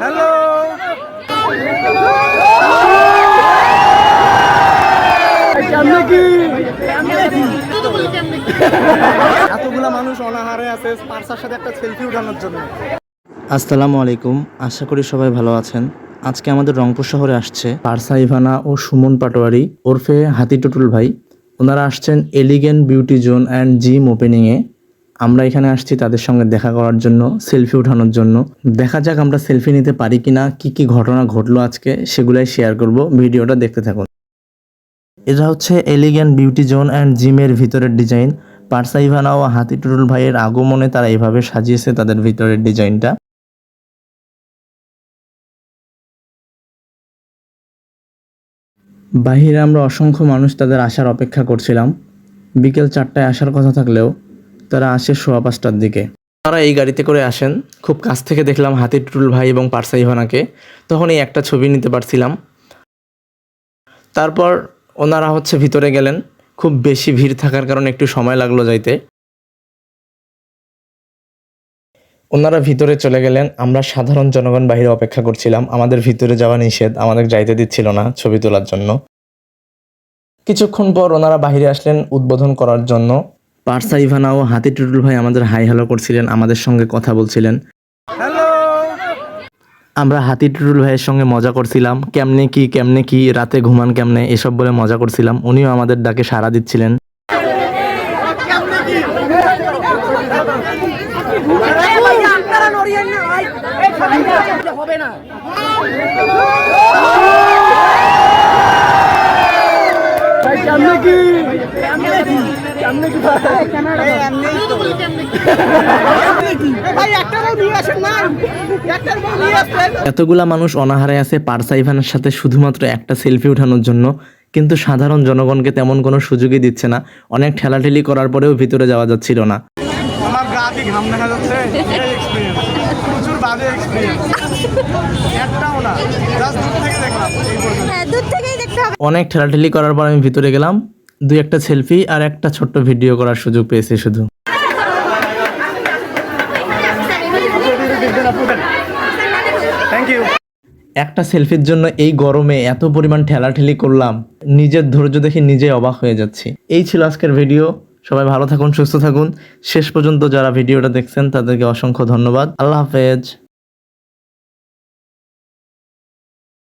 Hello এতগুলা মানুষ অনাহারে আছে পার্সার সাথে একটা সেলফি উঠানোর জন্য। আসসালামু আলাইকুম আশা করি সবাই ভালো আছেন। আজকে আমাদের রংপুর শহরে আসছে পারসা ইভানা ও সুমন পাটোয়ারি ওরফে হাতি টুটুল ভাই। ওনারা আসছেন elegant beauty zone and gym ওপেনিংয়ে আমরা এখানে আসছি তাদের সঙ্গে দেখা করার জন্য সেলফি ওঠানোর জন্য। দেখা যাক আমরা সেলফি নিতে পারি কিনা, কি কি ঘটনা ঘটলো আজকে, সেগুলাই শেয়ার করব। ভিডিওটা দেখতে থাকুন। এটা হচ্ছে এলিগেন্ট বিউটি জোন অ্যান্ড জিমের ভিতরের ডিজাইন পারসা ইভানা ও হাতি টুটুল ভাইয়ের আগমনে তারা এইভাবে সাজিয়েছে তাদের ভিতরের ডিজাইনটা। বাহিরে আমরা অসংখ্য মানুষ তাদের আসার অপেক্ষা করছিলাম। বিকেল চারটায় আসার কথা থাকলেও তারা আসে সোয়া পাঁচটার দিকে। তারা এই গাড়িতে করে আসেন। খুব কাছ থেকে দেখলাম হাতি টুটুল ভাই এবং পারসা ইভানাকে। তখন এই একটা ছবি নিতে পারছিলাম। তারপর ওনারা হচ্ছে ভিতরে গেলেন। খুব বেশি ভিড় থাকার কারণে একটু সময় লাগল যাইতে। ওনারা ভিতরে চলে গেলেন। আমরা সাধারণ জনগণ বাহিরে অপেক্ষা করছিলাম। আমাদের ভিতরে যাওয়া নিষেধ। আমাদের যাইতে দিচ্ছিল না ছবি তোলার জন্য। কিছুক্ষণ পর ওনারা বাইরে আসলেন উদ্বোধন করার জন্য। পার্সা ইভানা ও হাতি টুটুল ভাই আমাদের হাই হ্যালো করছিলেন আমাদের সঙ্গে কথা বলছিলেন। আমরা হাতি টুটুল ভাইয়ের সঙ্গে মজা করছিলাম কেমনে কি কেমনে কি রাতে ঘুমান কেমনে এসব বলে মজা করছিলাম উনিও আমাদের ডাকে সাড়া দিচ্ছিলেন। হবে না কেমনে কি? কেমনে কি ভাই? ভাই একটা নিয়ে আসেন না একটা বউ নিয়ে আসবেন এতগুলা মানুষ অনাহারে আছে পারসা ইভানের সাথে শুধুমাত্র একটা সেলফি ওঠানোর জন্য কিন্তু সাধারণ জনগণকে তেমন কোনো সুযোগই দিচ্ছে না। অনেক ঠেলাঠেলি করার পরেও ভিতরে যাওয়া যাচ্ছিল না। আমার গা ঘাম দেখা যাচ্ছে। প্রচুর বাজে এক্সপিরিয়েন্স একটাও না। জাস্ট দূর থেকে দেখলাম। এই পর্যন্ত। হ্যাঁ দূর থেকেই দেখতে হবে। অনেক ঠেলাঠেলি করার পর আমি ভিতরে গেলাম। দুই একটা সেলফি আর একটা ছোট্ট ভিডিও করার সুযোগ পেয়েছি শুধু। একটা সেলফির জন্য এই গরমে এত পরিমাণ ঠেলাঠেলি করলাম নিজের ধৈর্য দেখে নিজে অবাক হয়ে যাচ্ছি। এই ছিল আজকের ভিডিও সবাই ভালো থাকুন সুস্থ থাকুন। শেষ পর্যন্ত যারা ভিডিওটা দেখছেন তাদেরকে অসংখ্য ধন্যবাদ। আল্লাহ হাফেজ।